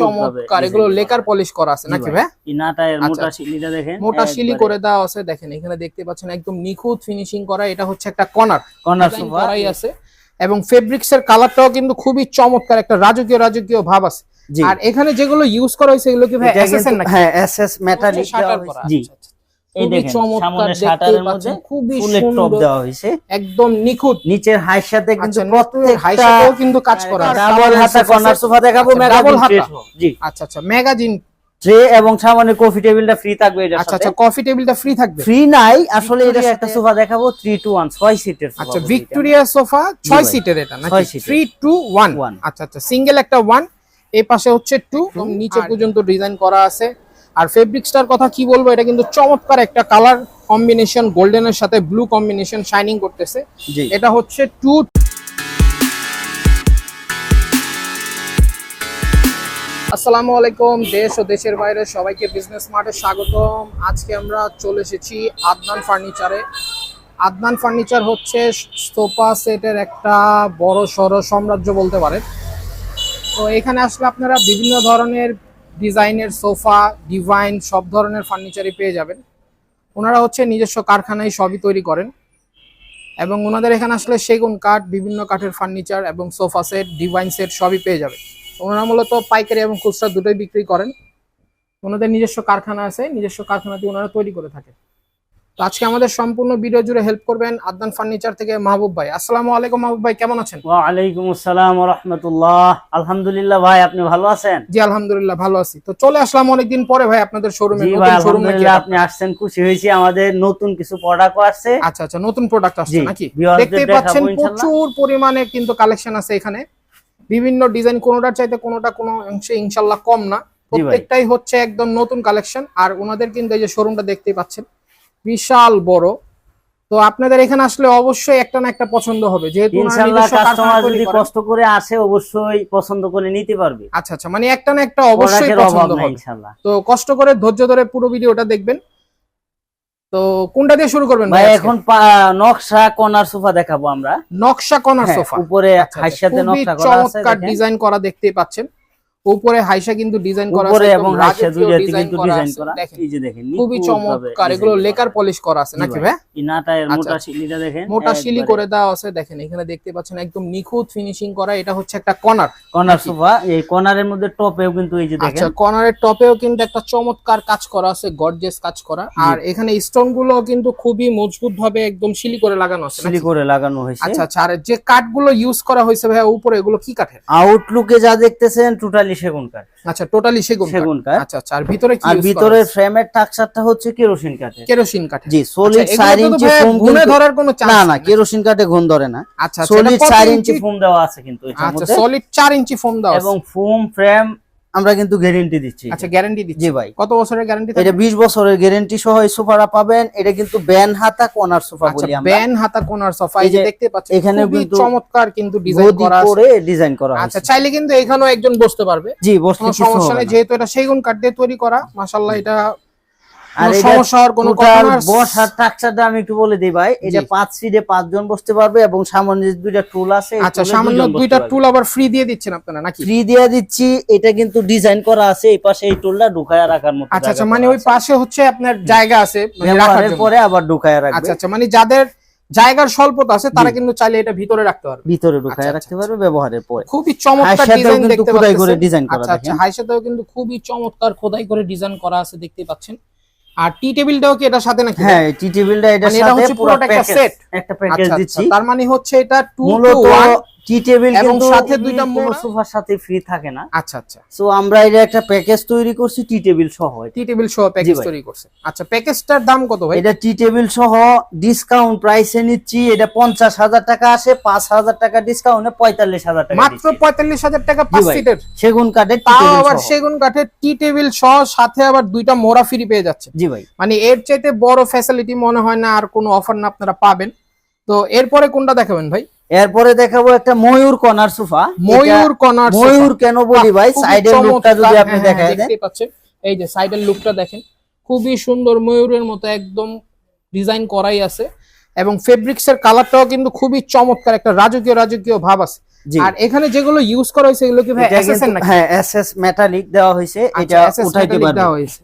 চমৎকার এগুলো lacquer polish করা আছে নাকি ভাই? ইনাটা এর আচ্ছা, মোটা আচ্ছা। শিলিটা দেখেন মোটা শিলি করে দেওয়া আছে দেখেন এখানে দেখতে পাচ্ছেন একদম নিখুঁত ফিনিশিং করা এটা হচ্ছে একটা কর্নার। কর্নার সোফা করাই আছে। এবং ফেব্রিক্স এর কালারটাও কিন্তু খুবই চমৎকার একটা রাজকীয় রাজকীয় ভাব আছে। আর এখানে যেগুলো ইউজ করা হয়েছে এগুলো কি ভাই এস এসএস নাকি? হ্যাঁ এসএস মেটালিক শাটার দেওয়া করা জি। আচ্ছা, আচ্ছা। এই দেখেন সামনে শাটারের মধ্যে খুবই সুন্দর দেওয়া হয়েছে। একদম নিখুঁত। নিচের সাথে কিন্তু আচ্ছা কিন্তু কাজ করা ডাবল হাতা কর্নার সোফা দেখাবো আচ্ছা, মেগাজিন double ট্রে হাতা। জি। আচ্ছা আচ্ছা ম্যাগাজিন ট্রে এবং সামনে কফি টেবিলটা ফ্রি থাকবে আচ্ছা আচ্ছা কফি টেবিলটা ফ্রি থাকবে? ফ্রি নাই আসলে এটা একটা সোফা দেখাবো 3 টু 1 6 সিটের সোফা আচ্ছা ভিক্টোরিয়া সোফা ছয় সিটের এটা নাকি? টু. আচ্ছা আচ্ছা সিঙ্গেল একটা ওয়ান এই পাশে হচ্ছে টু নিচে পর্যন্ত ডিজাইন করা আছে। আর ফেব্রিক্সটার কথা কি বলব এটা কিন্তু চমৎকার একটা কালার কম্বিনেশন গোল্ডেনের সাথে ব্লু কম্বিনেশন শাইনিং করতেছে। এটা হচ্ছে টু আসসালামু আলাইকুম দেশ ও দেশের বাইরে সবাইকে বিজনেস মার্টে স্বাগতম। আজকে আমরা চলে এসেছি আদনান ফার্নিচারে আদনান ফার্নিচার হচ্ছে সোফা সেটের একটা বড় সড়ো সাম্রাজ্য বলতে পারেন। তো এখানে আসলে আপনারা বিভিন্ন ধরনের ডিজাইনের সোফা, ডিভাইন, সব ধরনের ফার্নিচারই পেয়ে যাবেন। ওনারা হচ্ছে নিজস্ব কারখানায় সবই তৈরি করেন। এবং ওনাদের এখানে আসলে সেগুন কাঠ, বিভিন্ন কাঠের ফার্নিচার এবং সোফা সেট, ডিভাইন সেট সবই পেয়ে যাবে ওনারা মূলত পাইকারি এবং খুচরা দুটোই বিক্রি করেন। ওনাদের নিজস্ব কারখানা আছে, নিজস্ব কারখানাতে ওনারা তৈরি করে থাকে আজকে আমাদের সম্পূর্ণ ভিডিও জুড়ে হেল্প করবেন আদনান ফার্নিচার থেকে মাহবুব ভাই। আসসালামু আলাইকুম মাহবুব ভাই কেমন আছেন? ওয়ালাইকুম আসসালাম ওয়া রাহমাতুল্লাহ। আলহামদুলিল্লাহ ভাই আপনি ভালো আছেন? জি আলহামদুলিল্লাহ ভালো আছি। তো চলে আসলাম অনেকদিন পরে ভাই আপনাদের শোরুমে নতুন শোরুমে আপনি আসছেন খুশি হয়েছি। আমাদের নতুন কিছু প্রোডাক্ট আসছে। আচ্ছা আচ্ছা নতুন প্রোডাক্ট আসছে নাকি? দেখতেই পাচ্ছেন প্রচুর পরিমাণে কিন্তু কালেকশন আছে এখানে। বিভিন্ন ডিজাইন কোনোটার চাইতে কোনোটা কোনো অংশে ইনশাল্লাহ কম না। প্রত্যেকটাই হচ্ছে একদম নতুন কালেকশন আর ওনাদের কিন্তু এই যে শোরুমটা দেখতেই পাচ্ছেন। বিশাল বড়। তো আপনাদের এখানে আসলে অবশ্যই একটা না একটা পছন্দ হবে। যেহেতু ইনশাআল্লাহ কাস্টমার যদি কষ্ট করে আসে অবশ্যই পছন্দ করে নিতে পারবে। আচ্ছা আচ্ছা মানে একটা না একটা অবশ্যই প্রোডাক্টের পছন্দ হবে। ইনশাআল্লাহ তো কষ্ট করে ধৈর্য ধরে পুরো ভিডিওটা দেখবেন। তো কোনটা দিয়ে শুরু করবেন ভাই এখন নকশা কর্নার সোফা দেখাবো আমরা। নকশা কর্নার হ্যাঁ, সোফা। উপরে আচ্ছা, আচ্ছা, হাইসাতে নকশা করা আছে চমৎকার ডিজাইন করা দেখতেই পাচ্ছেন। উপরে হাইসা কিন্তু ডিজাইন করা আছে, এবং হাইসা দুইটাতে ডিজাইন কিন্তু করা ডিজাইন করা। এই যে দেখেন খুবই চমৎকার। এগুলো লেকার পলিশ করা আছে নাকি ভাই। ইনাটা এর আচ্ছা, মোটা আচ্ছা। শিলিটা দেখেন? মোটা শিলি করে দেওয়া আছে। দেখেন এখানে দেখতে পাচ্ছেন একদম নিখুঁত ফিনিশিং করা। এটা হচ্ছে একটা কর্নার কর্নার সোফা। এই কর্নারের মধ্যে টপেও কিন্তু এই যে দেখেন। আচ্ছা কর্নারের টপেও কিন্তু একটা চমৎকার কাজ করা আছে গর্জেস কাজ করা। আর এখানে স্টোনগুলো কিন্তু খুবই মজবুত ভাবে একদম শিলি করে লাগানো আছে শিলি করে লাগানো হয়েছে। আচ্ছা আচ্ছা। আর যে কাঠগুলো ইউজ করা হয়েছে ভাই উপরে এগুলো কি কাঠের? আউটলুকে যা দেখতেছেন টোটালি সেগুন কাঠ। আচ্ছা টোটালি সেগুন সেগুন কাঠ। আচ্ছা আচ্ছা আর ভিতরে কি আর ভিতরে ফ্রেমের টাকচারটা হচ্ছে কেরোসিন কাঠে কেরোসিন কাঠে জি আচ্ছা, সলিড 4 ইঞ্চি ফোম গুনে ধরার কোনো না চান্স না কেরোসিন কাঠে ঘুম ধরে না। আচ্ছা আচ্ছা এটা কত 4 ইঞ্চি ফোম দেওয়া আছে কিন্তু এটার আচ্ছা মধ্যে। সলিড 4 ইঞ্চি ফোম দাও এবং ফোম ফ্রেম আমরা কিন্তু গ্যারেন্টি দিচ্ছি। আচ্ছা গ্যারান্টি দিচ্ছি। ভাই। কত বছরের গ্যারান্টি এটা 20 বছরের গ্যারান্টি সহ এই সোফাটা পাবেন। এটা কিন্তু ব্যান হাতা কর্নার সোফা আচ্ছা বলি আমরা। ব্যান হাতা কোনার সোফা এই যে দেখতে পাচ্ছেন এখানে কিন্তু চমৎকার কিন্তু ডিজাইন করা আছে। করে ডিজাইন করা আছে আচ্ছা চাইলে কিন্তু এখানেও একজন বসতে পারবে। জি বসতে সমস্যা নেই যেহেতু এটা সেগুন কাঠ দিয়ে তৈরি করা মাশাআল্লাহ এটা আর কোনো এটা কোনো টোটাল কথা না। বসার টাকচারটা আমি একটু বলে দিই ভাই। এটা পাঁচ সিটে পাঁচজন বসতে পারবে এবং সামনে যে দুইটা টুল আছে আচ্ছা সামান্য দুইটা টুল আবার ফ্রি দিয়ে দিচ্ছেন আপনারা নাকি? ফ্রি দিয়ে দিচ্ছি। এটা কিন্তু ডিজাইন করা আছে এই পাশে এই টুলটা ঢুকায় রাখার মতো আচ্ছা আচ্ছা জায়গা মানে ওই আছে। পাশে হচ্ছে আপনার জায়গা আছে মানে রাখার পরে আবার ঢুকায় রাখবে। আচ্ছা আচ্ছা মানে যাদের জায়গার স্বল্পতা আছে তারা কিন্তু চাইলে এটা ভিতরে রাখতে পারবে। ভিতরে ঢুকায় রাখতে পারবে ব্যবহারের পরে। খুবই চমৎকার ডিজাইন দেখতে খোদাই করে ডিজাইন করা আচ্ছা হাইসাতেও কিন্তু খুবই চমৎকার খোদাই করে ডিজাইন করা আছে দেখতে পাচ্ছেন। আর টি টেবিলটাও কি এটার সাথে নাকি? হ্যাঁ টি টেবিলটা এটার মানে এটা সাথে পুরো পুরোটা একটা সেট একটা আচ্ছা, প্যাকেজ আচ্ছা, দিচ্ছি। তার মানে হচ্ছে এটা টু মূলত টি টেবিল এবং সাথে দুইটা মোড়া। সোফার সাথে ফ্রি থাকে না। আচ্ছা আচ্ছা। সো আমরা একটা প্যাকেজ তৈরি করছি টি টেবিল সহ টি টেবিল সহ প্যাকেজ তৈরি করছে। আচ্ছা প্যাকেজটার দাম কত ভাই? এটা টি টেবিল সহ ডিসকাউন্ট প্রাইসে নিচ্ছি এটা পঞ্চাশ হাজার টাকা আসে পাঁচ হাজার টাকা ডিসকাউন্টে টাকা মাত্র দিচ্ছি। পঁয়তাল্লিশ হাজার টাকা পাঁচ সিটের সেগুন কাঠের তাও আবার সেগুন কাঠের টি টেবিল সহ সাথে আবার দুইটা মোড়া ফ্রি পেয়ে যাচ্ছে। জি ভাই। মানে এর চাইতে বড় ফ্যাসিলিটি মনে হয় না আর কোনো অফার না আপনারা পাবেন। তো এরপরে কোনটা দেখাবেন ভাই? এরপরে দেখাবো একটা ময়ূর কনার সোফা। ময়ূর কনার ময়ূর কেন বলি ভাই? সাইডের লুকটা যদি আপনি হ্যাঁ, দেখায় দেখতে পাচ্ছেন। এই যে সাইডের লুকটা দেখেন। খুবই সুন্দর ময়ূরের মতো একদম ডিজাইন করাই আছে। এবং ফেব্রিক্সের কালারটাও কিন্তু খুবই চমৎকার। একটা রাজকীয় রাজকীয় ভাব আছে। আর এখানে যেগুলো ইউজ করা হয়েছে এগুলো কি ভাই এসএসএন নাকি? হ্যাঁ এসএস মেটালিক দেওয়া হয়েছে। এটা আচ্ছা, উঠাইতে পারবে।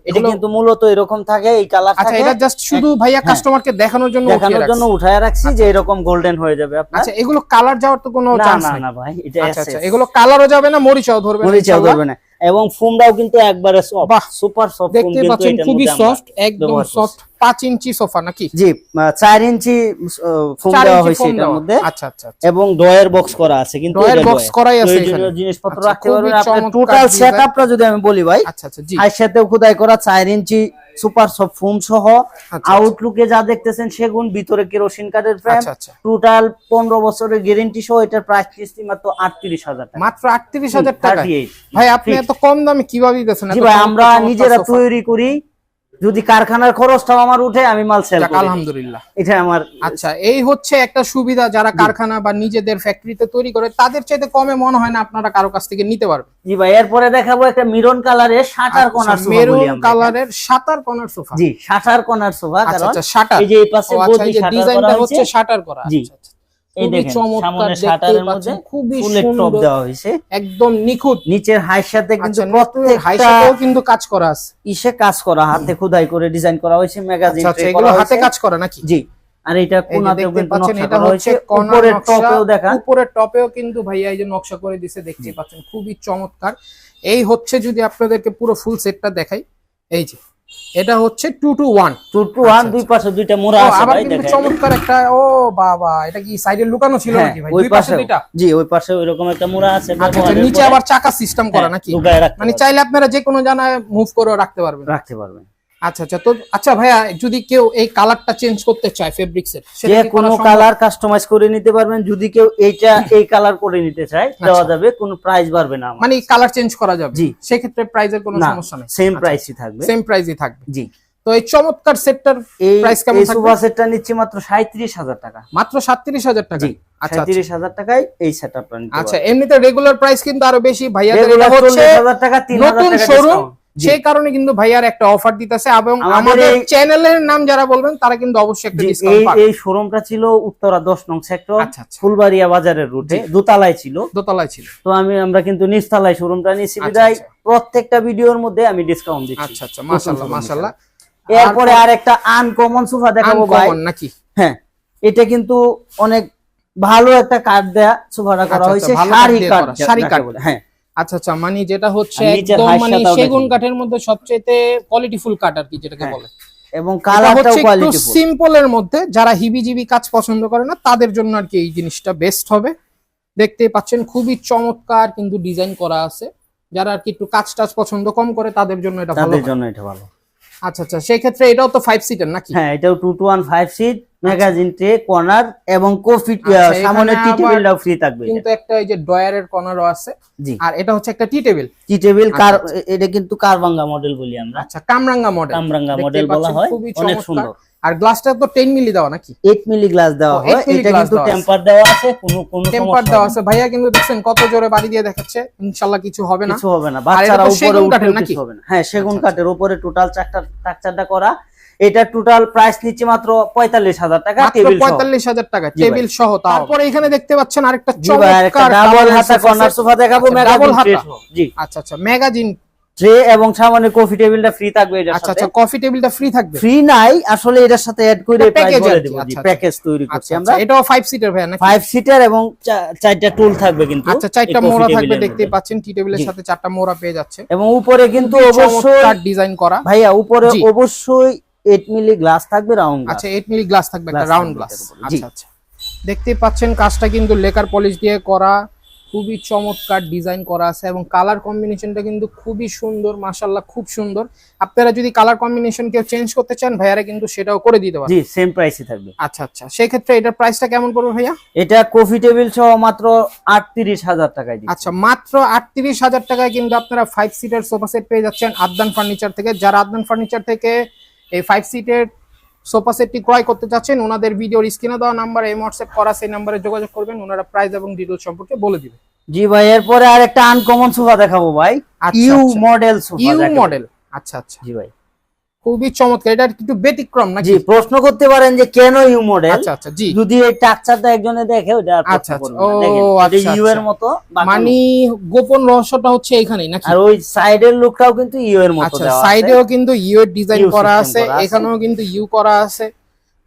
এটা কিন্তু মূলত এরকম থাকে এই কালার থাকে। আচ্ছা এটা জাস্ট শুধু ভাইয়া কাস্টমারকে দেখানোর জন্য দেখানোর জন্য। উঠায় রাখছি যে এরকম গোল্ডেন হয়ে যাবে আপনার। আচ্ছা এগুলো কালার যাওয়ার তো কোনো চান্স না না ভাই এটা আচ্ছা আচ্ছা এগুলো কালারও যাবে না মরিচাও ধরবে না মরিচাও ধরবে না। এবং ফোমটাও কিন্তু একবারে সফট সুপার সফট দেখতে পাচ্ছেন খুবই সফট একদম সফট পাঁচ ইঞ্চি সোফা নাকি? জি চার ইঞ্চি ফোম দেওয়া হয়েছে এটার মধ্যে। আচ্ছা আচ্ছা আচ্ছা। এবং ডয়ের বক্স করা আছে কিন্তু ড্রয়ার বক্স করাই আছে এখানে। জিনিসপত্র রাখতে পারবেন। আপনার টোটাল। সেটআপটা যদি আমি বলি ভাই আচ্ছা আচ্ছা জি। আর সাথেও খোদাই করা চার ইঞ্চি সুপার সফট ফোম সহ। আউটলুকে যা দেখতেছেন সেগুন ভিতরে কেরোসিন কাঠের ফ্রেম টোটাল পনেরো বছরের গ্যারেন্টি সহ এটার প্রাইস কিস্তি মাত্র আটত্রিশ হাজার টাকা। মাত্র আটত্রিশ হাজার টাকা ভাই আপনি এত কম দামে কীভাবে দিতেছেন? জি ভাই আমরা নিজেরা তৈরি করি। যদি কারখানার খরচটাও আমার উঠে আমি মাল সেল করি। আলহামদুলিল্লাহ। এটা আমার আচ্ছা এই হচ্ছে একটা সুবিধা যারা কারখানা বা নিজেদের ফ্যাক্টরিতে তৈরি করে তাদের চাইতে কমে মনে হয় না আপনারা কারও কাছ থেকে নিতে পারবেন। জি ভাই এরপরে দেখাবো একটা মিরন কালারের শাটার কোনার সোফা মেরুন কালারের সাতার কর্নার সোফা জি শাটার কোনার সোফা আচ্ছা কারণ আচ্ছা শাটার এই যে এই পাশে আচ্ছা বডি শাটার ডিজাইনটা হচ্ছে শাটার করা। আচ্ছা, আচ্ছা। এই খুবই দেখেন সামনে শাটারের মধ্যে খুবই টপ দেওয়া হয়েছে। একদম নিখুঁত। নিচের হাইয়ের সাথে কিন্তু আচ্ছা কিন্তু কাজ করা আছে। ইসে কাজ করা হাতে খোদাই করে ডিজাইন করা হয়েছে ম্যাগাজিন আচ্ছা আচ্ছা এগুলো হাতে কাজ করা নাকি? জি আর এটা এই যে কোনাতেও কিন্তু নকশা করা হয়েছে। উপরের টপেও দেখা। উপরের টপেও কিন্তু ভাইয়া এই যে নকশা করে দিছে দেখতে পাচ্ছেন খুবই চমৎকার। এই হচ্ছে যদি আপনাদেরকে পুরো ফুল সেটটা দেখাই এই যে এটা হচ্ছে two two one two two one আচ্ছা, দুই পাশে দুইটা মোড়া আছে আবার ভাই কিন্তু দেখেন। চমৎকার একটা ও বাবা এটা কি সাইডে লুকানো ছিল হ্যাঁ, নাকি ভাই? দুই পাশে দুইটা? জি ওই পাশে ওইরকম একটা মোড়া আছে আচ্ছা আচ্ছা, নিচে আবার চাকা সিস্টেম করা হ্যাঁ, নাকি? মানে চাইলে আপনারা যে কোনো জায়গায় মুভ করে রাখতে পারবেন। রাখতে পারবেন। আচ্ছা আচ্ছা তো আচ্ছা ভাইয়া যদি কেউ এই কালারটা চেঞ্জ করতে চায় যে কোনো কালার কাস্টমাইজ করে নিতে পারবেন যদি কেউ এইটা এই কালার করে নিতে চায় দেওয়া আচ্ছা। যাবে কোনো প্রাইস বাড়বে না মানে কালার চেঞ্জ করা যাবে? জি। সেক্ষেত্রে প্রাইজের কোনো না সমস্যা নেই। সেম প্রাইসই থাকবে। সেম প্রাইসই থাকবে। জি। তো এই চমৎকার সেটটার প্রাইস কেমন এই থাকবে? সোফা সেটটা নিচ্ছি মাত্র সাঁত্রিশ হাজার টাকা। মাত্র সাতত্রিশ হাজার টাকা? জি আচ্ছা আচ্ছা। সাঁত্রিশ হাজার টাকায় এই সেটআপটা নিতে আচ্ছা এমনিতে রেগুলার প্রাইস কিন্তু আরও বেশি ভাইয়াদের এটা হচ্ছে চল্লিশ হাজার টাকা তিন হাজার নতুন শোরুম। সেই কারণে কিন্তু ভাইয়ার একটা অফার দিতেছে এবং আমাদের চ্যানেলের নাম যারা বলবেন তারা কিন্তু অবশ্যই একটা ডিসকাউন্ট পাবে। এই শোরুমটা ছিল উত্তরা দশ নং সেক্টর আচ্ছা, আচ্ছা। ফুলবাড়িয়া বাজারের রুটে দোতলায় ছিল। দোতলায় ছিল। তো আমি আমরা কিন্তু নিচতলায় শোরুমটা নিয়েছি আচ্ছা, বিদায়। প্রত্যেকটা ভিডিওর মধ্যে আমি ডিসকাউন্ট দিচ্ছি। আচ্ছা আচ্ছা মাশাআল্লাহ মাশাআল্লাহ। এরপরে আর একটা আনকমন সোফা দেখাবো ভাই। আনকমন নাকি? হ্যাঁ এটা কিন্তু অনেক ভালো একটা কাঠ দেয়া সোফাটা করা হয়েছে। শাড়ি কাঠ শাড়ি কাঠ। হ্যাঁ। আচ্ছা আচ্ছা মানে যেটা হচ্ছে একদম মানে সেগুন কাঠের মধ্যে সবচেয়ে কোয়ালিটিফুল কাঠ আর কি যেটাকে হ্যাঁ, বলে। এবং কালারটাও কোয়ালিটি সিম্পলের মধ্যে যারা হিবিজিবি কাজ পছন্দ করে না তাদের জন্য আর কি এই জিনিসটা বেস্ট হবে। দেখতেই পাচ্ছেন খুবই চমৎকার কিন্তু ডিজাইন করা আছে। যারা আর কি একটু কাজ টাজ পছন্দ কম করে তাদের জন্য এটা ভালো তাদের জন্য এটা ভালো। আচ্ছা আচ্ছা সেই ক্ষেত্রে এটাও তো ফাইভ সিটার নাকি? হ্যাঁ এটাও two two one five seat magazine tray corner এবং কফি আচ্ছা, সামনে টি টেবিলটাও ফ্রি থাকবে। কিন্তু একটা এই যে ডয়ারের কর্নারও আছে। জি। আর এটা হচ্ছে একটা টি টেবিল। টি টেবিল কার আচ্ছা, এটা কিন্তু কারবাঙ্গা মডেল বলি আমরা। আচ্ছা কামরাঙ্গা মডেল কামরাঙ্গা মডেল বলা হয়। অনেক সুন্দর। আর গ্লাসটা তো টেন মিলি দেওয়া নাকি? 8 মিলি গ্লাস দেওয়া হয়। এটা কিন্তু টেম্পার দেওয়া আছে কোনো কোনো টেম্পার দেওয়া আছে। ভাইয়া কিন্তু দেখছেন কত জোরে বাড়ি দিয়ে দেখাচ্ছে। ইনশাল্লাহ কিছু হবে না। কিছু হবে না। বাচ্চারা উপরে উঠলেও নাকি? কিছু হবে না। হ্যাঁ সেগুন আচ্ছা, কাঠের উপরে টোটাল চারটা স্ট্রাকচারটা করা। এটা টোটাল প্রাইস নিচ্ছে মাত্র পঁয়তাল্লিশ হাজার টাকা পঁয়তাল্লিশ হাজার টাকা টেবিল সহ তারপরে এখানে দেখতে পাচ্ছেন আরেকটা ডাবল হাতা কর্নার সোফা দেখাবো আচ্ছা, হাতা। জি। আচ্ছা আচ্ছা ম্যাগাজিন ট্রে এবং সামনে কফি টেবিলটা ফ্রি থাকবে এটার আচ্ছা আচ্ছা কফি টেবিলটা ফ্রি থাকবে? ফ্রি নাই আসলে এটার সাথে অ্যাড করে দেব। আচ্ছা, প্যাকেজ তৈরি করছি আমরা। এটাও ফাইভ সিটার নাকি? সিটার এবং চারটা টুল থাকবে কিন্তু আচ্ছা চারটা মোড়া থাকবে মধ্যে। পাচ্ছেন টি টেবিলের সাথে চারটা মোড়া পেয়ে যাচ্ছে। এবং উপরে কিন্তু অবশ্যই ডিজাইন করা। ভাইয়া উপরে অবশ্যই 8 মিলি গ্লাস থাকবে রাউন্ড আচ্ছা এইট মিলি গ্লাস থাকবে একটা রাউন্ড গ্লাস। আচ্ছা আচ্ছা। দেখতেই পাচ্ছেন কাজটা কিন্তু লেকার পলিশ দিয়ে করা খুবই চমৎকার ডিজাইন করা আছে এবং কালার কম্বিনেশনটা কিন্তু খুবই সুন্দর মাশাল্লাহ খুব সুন্দর। আপনারা যদি কালার কম্বিনেশন কেউ চেঞ্জ করতে চান ভাইয়ারা কিন্তু সেটাও করে দিতে পারেন জি সেম প্রাইসই থাকবে। আচ্ছা আচ্ছা। সেই ক্ষেত্রে এটার প্রাইসটা কেমন পড়বে ভাইয়া? এটা কফি টেবিল সহ মাত্র 38000 টাকায় দিচ্ছি। আচ্ছা মাত্র আটত্রিশ হাজার টাকায় কিন্তু আপনারা ফাইভ সিটার সোফা সেট পেয়ে যাচ্ছেন আদনান ফার্নিচার থেকে। যারা আদনান ফার্নিচার থেকে এই ফাইভ সিটের সোফা সেটটি ক্রয় করতে চাচ্ছেন ওনাদের ভিডিওর স্ক্রিনে দেওয়া নাম্বার এই হোয়াটসঅ্যাপ করা সেই নাম্বারে যোগাযোগ করবেন ওনারা প্রাইস এবং ডিটেল সম্পর্কে বলে দিবেন জি ভাই এরপরে আর একটা আনকমন সোফা দেখাবো ভাই। U. Model sofa U model আচ্ছা আচ্ছা। জি ভাই। খুবই চমৎকার এটা একটু ব্যতিক্রম না জি প্রশ্ন করতে পারেন যে কেন ইউ মডেল আচ্ছা আচ্ছা জি যদি এই টাকচারটা একজনে দেখে ওটা আচ্ছা, আচ্ছা। ও, আচ্ছা, ইউ এর আচ্ছা। মতো মানে গোপন রহস্যটা হচ্ছে এখানেই নাকি আর ওই সাইডের লুকটাও কিন্তু ইউ এর মতো আচ্ছা দেওয়া আছে। সাইডেও কিন্তু ইউ এর ডিজাইন করা আছে। এখানেও কিন্তু ইউ করা আছে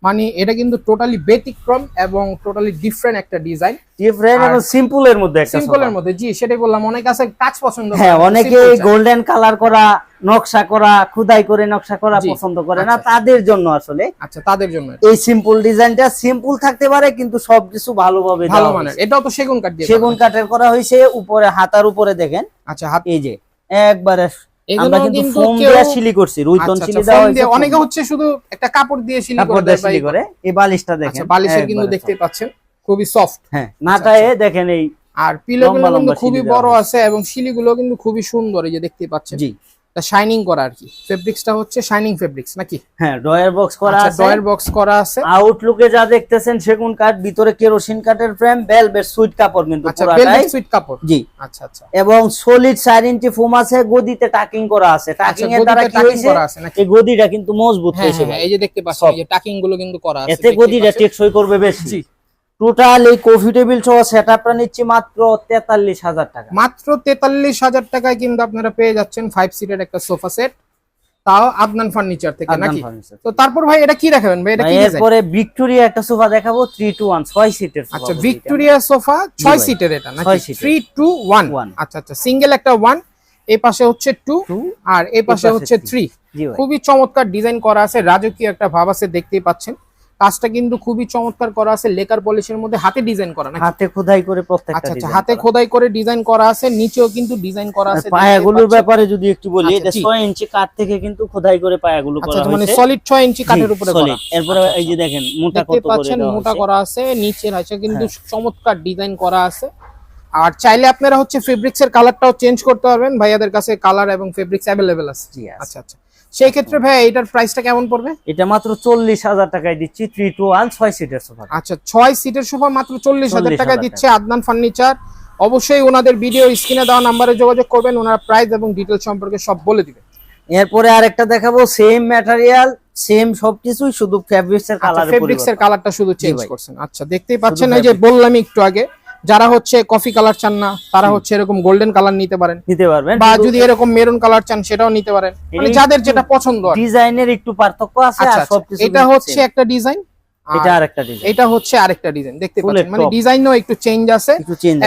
মানে এটা কিন্তু টোটালি ব্যতিক্রম এবং টোটালি ডিফারেন্ট একটা ডিজাইন ডিফারেন্ট এবং সিম্পল এর মধ্যে একটা সিম্পলের সোফা। মধ্যে জি সেটাই বললাম অনেক আছে কাজ পছন্দ হ্যাঁ অনেকে গোল্ডেন কালার করা নকশা করা খুদাই করে নকশা করা পছন্দ করে না আচ্ছা। তাদের জন্য আসলে আচ্ছা তাদের জন্য এই সিম্পল ডিজাইনটা সিম্পল থাকতে পারে কিন্তু সবকিছু ভালোভাবে ভালো মানের। এটাও তো সেগুন কাঠ দিয়ে সেগুন। কাঠের করা হয়েছে উপরে হাতার উপরে দেখেন আচ্ছা হাত এই যে একবারে আমরা কিন্তু কিন্তু ফোম দিয়ে শিলি করছি রুইতন আচ্ছা, শিলি আচ্ছা, অনেকে হচ্ছে শুধু একটা কাপড় দিয়ে শিলি কাপড় করে দেয় শিলি করে। এই বালিশটা দেখেন আচ্ছা বালিশের কিন্তু দেখতে। পাচ্ছেন খুবই সফট হ্যাঁ নাটায়ে দেখেন এই আর পিলোগুলো লম্বা কিন্তু খুবই বড় আছে এবং শিলিগুলো কিন্তু খুবই সুন্দর এই যে দেখতে পাচ্ছেন। জি। শাইনিং করা আর কি। ফেব্রিক্সটা হচ্ছে শাইনিং ফেব্রিক্স নাকি? হ্যাঁ ড্রয়ার বক্স করা আচ্ছা আছে। ডয়ের বক্স করা আছে। আউটলুকে যা দেখতেছেন সেগুন কাঠ ভিতরে কেরোসিন কাঠের ফ্রেম বেলভেট সুইট কাপড় কিন্তু আচ্ছা পুরাটাই ভেলভেট সুইট কাপড়? জি। আচ্ছা আচ্ছা। এবং সলিড চার ইঞ্চি ফোম আছে গদিতে টাকিং করা আছে। আচ্ছা টাকিং এর দ্বারা কি করা নাকি? এই গদিটা কিন্তু মজবুত হ্যাঁ হয়েছে হ্যাঁ। এই যে দেখতে পাচ্ছেন এই যে টাকিংগুলো কিন্তু করা আছে এতে গদিটা টেকসই করবে বেশি। জি। টোটাল এই কফি টেবিল সহ সেটআপটা নিচ্ছি মাত্র তেতাল্লিশ হাজার টাকা। মাত্র তেতাল্লিশ হাজার টাকায় কিন্তু আপনারা পেয়ে যাচ্ছেন ফাইভ সিটের একটা সোফা সেট তাও আদনান ফার্নিচার থেকে নাকি? তো তারপর ভাই এটা কি দেখাবেন? ভাই এটা কি এরপরে ভিক্টোরিয়া একটা সোফা দেখাবো থ্রি টু ওয়ান ছয় সিটের সোফা আচ্ছা ভিক্টোরিয়া সোফা ছয় ভাই। সিটের এটা নাকি? ছয় seat-এর। Three two one One। আচ্ছা আচ্ছা সিঙ্গেল একটা ওয়ান এই পাশে হচ্ছে টু Two, আর এই পাশে হচ্ছে three। থ্রি খুবই চমৎকার ডিজাইন করা আছে রাজকীয় একটা ভাব আছে দেখতেই পাচ্ছেন। কাজটা কিন্তু খুবই চমৎকার করা আছে লেকার পলিশের মধ্যে হাতে ডিজাইন করা নাকি? হাতে খোদাই করে প্রত্যেকটা আচ্ছা আচ্ছা হাতে খোদাই করে ডিজাইন করা আছে নিচেও কিন্তু ডিজাইন করা আছে পায়াগুলোর ব্যাপারে যদি একটু বলি আচ্ছা, এটা জি। ছয় ইঞ্চি কাঠ থেকে কিন্তু খোদাই করে পায়াগুলো আচ্ছা করা আচ্ছা, মানে সলিড ছয় ইঞ্চি কাঠের উপরে করা। এরপরে এই যে দেখেন মোটা কত করে পাচ্ছেন মোটা করা আছে নিচের আছে কিন্তু হ্যাঁ। চমৎকার ডিজাইন করা আছে। আর চাইলে আপনারা হচ্ছে ফেব্রিক্সের কালারটাও চেঞ্জ করতে পারবেন ভাইয়াদের কাছে কালার এবং ফেব্রিক্স অ্যাভেলেবেল আছে। জি, আছে। আচ্ছা আচ্ছা। সেই ক্ষেত্রে ভাই এটার প্রাইসটা কেমন পড়বে? এটা মাত্র চল্লিশ হাজার টাকায় দিচ্ছি থ্রি টু ওয়ান ছয় সিটের সোফা আচ্ছা ছয় সিটের সোফা মাত্র চল্লিশ হাজার 40,000 টাকা টাকা। দিচ্ছে আদনান ফার্নিচার অবশ্যই ওনাদের ভিডিও স্ক্রিনে দেওয়া নাম্বারে যোগাযোগ করবেন ওনারা প্রাইস এবং ডিটেল সম্পর্কে সব বলে দিবেন এরপরে আরেকটা দেখাবো সেম ম্যাটেরিয়াল সেম সবকিছুই শুধু ফেব্রিক্স এর কালার ফেব্রিক্স এর কালারটা শুধু চেঞ্জ করছেন। আচ্ছা দেখতেই পাচ্ছেন এই যে বললাম একটু আগে যারা হচ্ছে কফি কালার চান না তারা হচ্ছে এরকম গোল্ডেন কালার নিতে পারেন। নিতে পারবেন। বা যদি এরকম মেরুন কালার চান সেটাও নিতে পারেন। মানে যাদের যেটা পছন্দ আর ডিজাইনের একটু পার্থক্য আছে আচ্ছা আর আচ্ছা, সবকিছু এটা হচ্ছে একটা ডিজাইন এটা আরেকটা ডিজাইন এটা হচ্ছে আরেকটা ডিজাইন দেখতে পাচ্ছেন? মানে ডিজাইনও একটু চেঞ্জ আছে।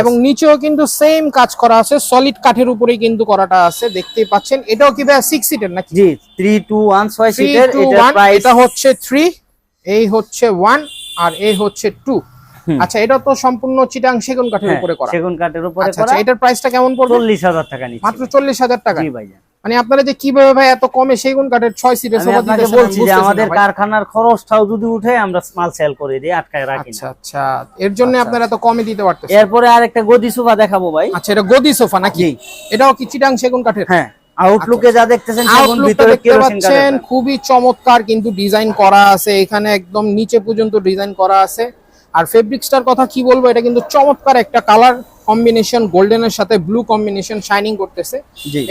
এবং নিচেও কিন্তু সেম কাজ করা আছে। সলিড কাঠের উপরেই কিন্তু করাটা আছে। পাচ্ছেন? এটাও কি ভাই সিক্স সিটের নাকি? জি সিটের এটা ওয়ান প্রাইস এটা হচ্ছে এই হচ্ছে ওয়ান আর এই হচ্ছে টু। আচ্ছা এটা তো সম্পূর্ণ চিটাং সেগুন কাঠের উপরে করা। সেগুন কাঠের উপরে আচ্ছা করা। আচ্ছা এটার প্রাইসটা কেমন পড়বে? চল্লিশ হাজার টাকা নিচ্ছে। মাত্র চল্লিশ হাজার টাকা। জি ভাইজান। মানে আপনারা যে কীভাবে ভাই এত কমে সেগুন কাঠের ছয় সিটের আমি সোফা আপনাকে বলছি যে আমাদের কারখানার খরচটাও যদি উঠে আমরা মাল সেল করে দিই আটকায় রাখি আচ্ছা আচ্ছা এর জন্য আচ্ছা, আপনারা এত কমে দিতে পারতেছেন। এরপরে আরেকটা গদি সোফা দেখাবো ভাই। আচ্ছা এটা গদি সোফা নাকি? এটাও কি চিটাং সেগুন কাঠের? হ্যাঁ আউটলুকে যা দেখতেছেন সেগুন ভিতরে কেরোসিন খুবই চমৎকার কিন্তু ডিজাইন করা আছে। এখানে একদম নিচে পর্যন্ত ডিজাইন করা আছে। আর ফেব্রিক্সটার কথা কি বলব এটা কিন্তু চমৎকার একটা কালার কম্বিনেশন গোল্ডেনের সাথে ব্লু কম্বিনেশন শাইনিং করতেছে।